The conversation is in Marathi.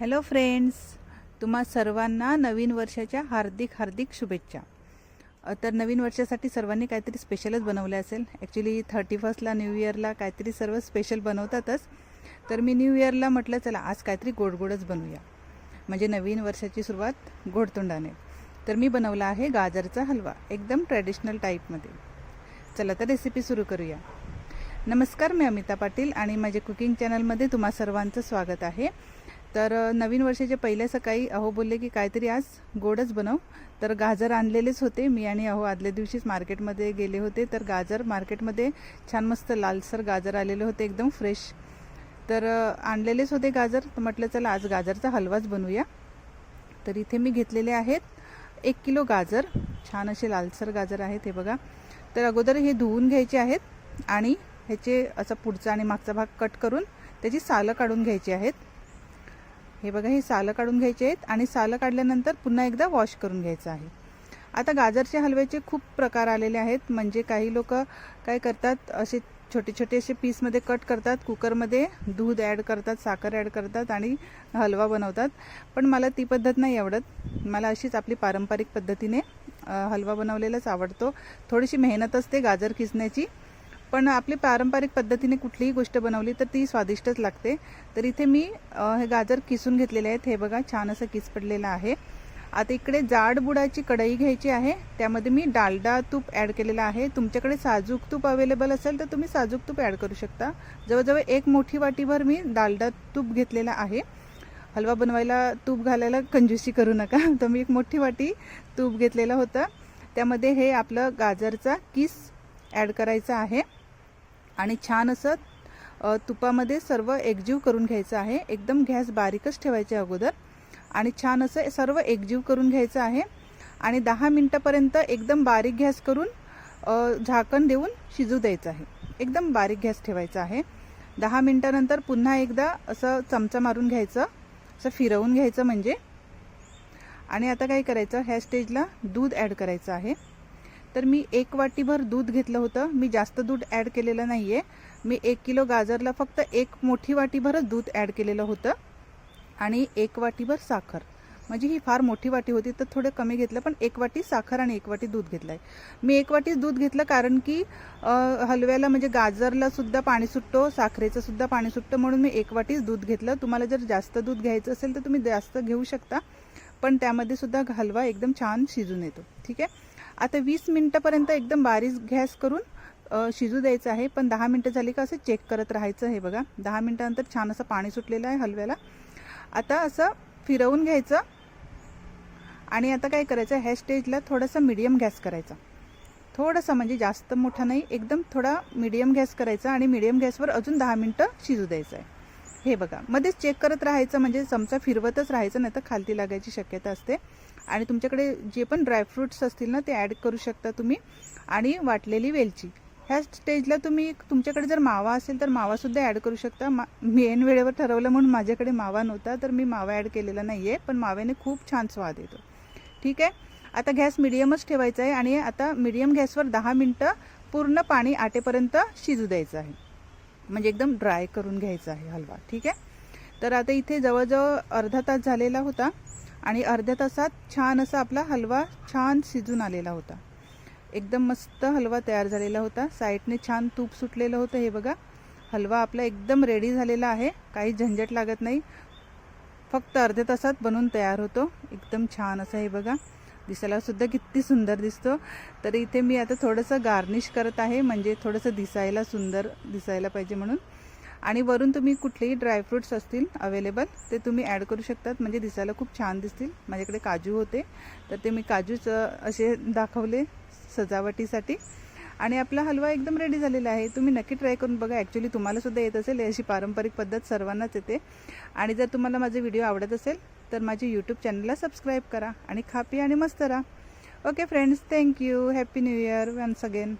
हॅलो फ्रेंड्स तुम्हा सर्वांना नवीन वर्षाच्या हार्दिक हार्दिक शुभेच्छा. तर नवीन वर्षासाठी सर्वांनी काहीतरी स्पेशलच बनवले असेल. ॲक्च्युली थर्टी फर्स्टला न्यू इयरला काहीतरी सर्व स्पेशल बनवतातच. तर मी न्यू इयरला म्हटलं चला आज काहीतरी गोड गोडच बनवूया. म्हणजे नवीन वर्षाची सुरुवात गोडतोंडाने तर मी बनवला आहे गाजरचा हलवा एकदम ट्रॅडिशनल टाईपमध्ये चला तर रेसिपी सुरू करूया. नमस्कार मी अमिता पाटील आणि माझ्या कुकिंग चॅनलमध्ये तुम्हा सर्वांचं स्वागत आहे. तर नवीन वर्षाच्या पहिल्या सकाळी अहो बोलले की काहीतरी आज गोडच बनव. तर गाजर आणलेलेच होते. मी आणि अहो आदल्या दिवशीच मार्केटमध्ये गेले होते. तर गाजर मार्केटमध्ये छान मस्त लालसर गाजर आलेले होते. एकदम फ्रेश. तर आणलेलेच होते गाजर. तर म्हटलं चला आज गाजरचा हलवाच बनवूया. तर इथे मी घेतलेले आहेत एक किलो गाजर. छान असे लालसर गाजर आहेत हे बघा. तर अगोदर हे धुवून घ्यायचे आहेत आणि ह्याचे असा पुढचा आणि मागचा भाग कट करून त्याची सालं काढून घ्यायची आहेत. हे बघा हे सालं काढून घ्यायचे आहेत आणि सालं काढल्यानंतर पुन्हा एकदा वॉश करून घ्यायचं आहे. आता गाजरच्या हलव्याचे खूप प्रकार आलेले आहेत. म्हणजे काही लोक काय करतात असे छोटे छोटे असे पीसमध्ये कट करतात कुकरमध्ये दूध ॲड करतात साखर ॲड करतात आणि हलवा बनवतात. पण मला ती पद्धत नाही आवडत. मला अशीच आपली पारंपरिक पद्धतीने हलवा बनवलेलाच आवडतो. थोडीशी मेहनत असते गाजर किसण्याची पण आपली पारंपरिक पद्धतीने कुठलीही गोष्ट बनवली तर ती स्वादिष्टच लागते. तर इथे मी हे गाजर किसून घेतलेले आहेत. हे बघा छान असं किस पडलेलं आहे. आता इकडे जाड बुडाची कढई घ्यायची आहे. त्यामध्ये मी डालडा तूप ॲड केलेलं आहे. तुमच्याकडे साजूक तूप अवेलेबल असेल तर तुम्ही साजूक तूप ॲड करू शकता. जवळजवळ एक मोठी वाटीभर मी डालडा तूप घेतलेला आहे. हलवा बनवायला तूप घालायला कंजूसी करू नका. तर मी एक मोठी वाटी तूप घेतलेला होता. त्यामध्ये हे आपलं गाजरचा किस ॲड करायचा आहे. आणि छान असं तुपामध्ये सर्व एकजीव करून घ्यायचं आहे. एकदम गॅस बारीकच ठेवायच्या अगोदर. आणि छान असं सर्व एकजीव करून घ्यायचं आहे. आणि दहा मिनटापर्यंत एकदम बारीक गॅस करून झाकण देऊन शिजू द्यायचं आहे. एकदम बारीक गॅस ठेवायचा आहे. दहा मिनटानंतर पुन्हा एकदा असं चमचा मारून घ्यायचं. असं फिरवून घ्यायचं म्हणजे. आणि आता काय करायचं? ह्या स्टेजला दूध ॲड करायचं आहे. तर मी एक वाटीभर दूध घेतलं होतं. मी जास्त दूध ॲड केलेलं नाही आहे मी एक किलो गाजरला फक्त एक मोठी वाटीभरच दूध ॲड केलेलं होतं. आणि एक वाटीभर साखर. म्हणजे ही फार मोठी वाटी होती तर थोडं कमी घेतलं पण एक वाटी साखर आणि एक वाटी दूध घेतलं आहे मी एक वाटी दूध घेतलं कारण की हलव्याला म्हणजे गाजरला सुद्धा पाणी सुटतो साखरेचं सुद्धा पाणी सुटतं म्हणून मी एक वाटीच दूध घेतलं. तुम्हाला जर जास्त दूध घ्यायचं असेल तर तुम्ही जास्त घेऊ शकता पण त्यामध्ये सुद्धा हलवा एकदम छान शिजून येतो. ठीक आहे? आता वीस मिनटापर्यंत एकदम बारीक गॅस करून शिजू द्यायचं आहे. पण दहा मिनटं झाली का असं चेक करत राहायचं हे बघा. दहा मिनटानंतर छान असं पाणी सुटलेलं आहे हलव्याला. आता असं फिरवून घ्यायचं. आणि आता काय करायचं ह्या स्टेजला थोडासा मिडियम गॅस करायचा. थोडंसं म्हणजे जास्त मोठा नाही एकदम थोडा मिडियम गॅस करायचा आणि मिडियम गॅसवर अजून दहा मिनटं शिजू द्यायचं आहे. हे बघा. मध्येच चेक करत राहायचं म्हणजे चमचा फिरवतच राहायचं नाही तर खालती लागायची शक्यता असते. आणि तुमच्याकडे जे पण ड्रायफ्रूट्स असतील ना ते ॲड करू शकता तुम्ही. आणि वाटलेली वेलची. ह्या स्टेजला तुम्ही तुमच्याकडे जर मावा असेल तर मावासुद्धा ॲड करू शकता. मा मेन वेळेवर ठरवलं म्हणून माझ्याकडे मावा नव्हता तर मी मावा ॲड केलेला नाही आहे पण माव्याने खूप छान स्वाद येतो. ठीक आहे? आता गॅस मिडियमच ठेवायचा आहे आणि आता मिडियम गॅसवर दहा मिनटं पूर्ण पाणी आटेपर्यंत शिजू द्यायचं आहे. म्हणजे एकदम ड्राय करून घ्यायचा आहे हलवा. ठीक आहे? तर आता इथे जवळजवळ अर्धा तास झालेला होता आणि अर्ध्या तासात छान असा आपला हलवा छान शिजून आलेला होता. एकदम मस्त हलवा तयार झालेला होता. साईडने छान तूप सुटलेलं होतं हे बघा. हलवा आपला एकदम रेडी झालेला आहे. काही झंझट लागत नाही. फक्त अर्ध्या तासात बनवून तयार होतो. एकदम छान असं हे बघा. दिसायलासुद्धा किती सुंदर दिसतो. तर इथे मी आता थोडंसं गार्निश करत आहे. म्हणजे थोडंसं दिसायला सुंदर दिसायला पाहिजे म्हणून. आणि वरून तुम्ही कुठलेही ड्रायफ्रूट्स असतील अवेलेबल ते तुम्ही ॲड करू शकतात. म्हणजे दिसायला खूप छान दिसतील. माझ्याकडे काजू होते. तर ते मी काजूच असे दाखवले सजावटीसाठी. आणि आपला हलवा एकदम रेडी झालेला आहे. तुम्ही नक्की ट्राय करून बघा. ॲक्च्युली तुम्हालासुद्धा येत असेल. अशी पारंपरिक पद्धत सर्वांनाच येते. आणि जर तुम्हाला माझे व्हिडिओ आवडत असेल तर माझे यूट्यूब चॅनलला सबस्क्राईब करा आणि खा पी आणि मस्त राहा. Okay friends thank you happy new year once again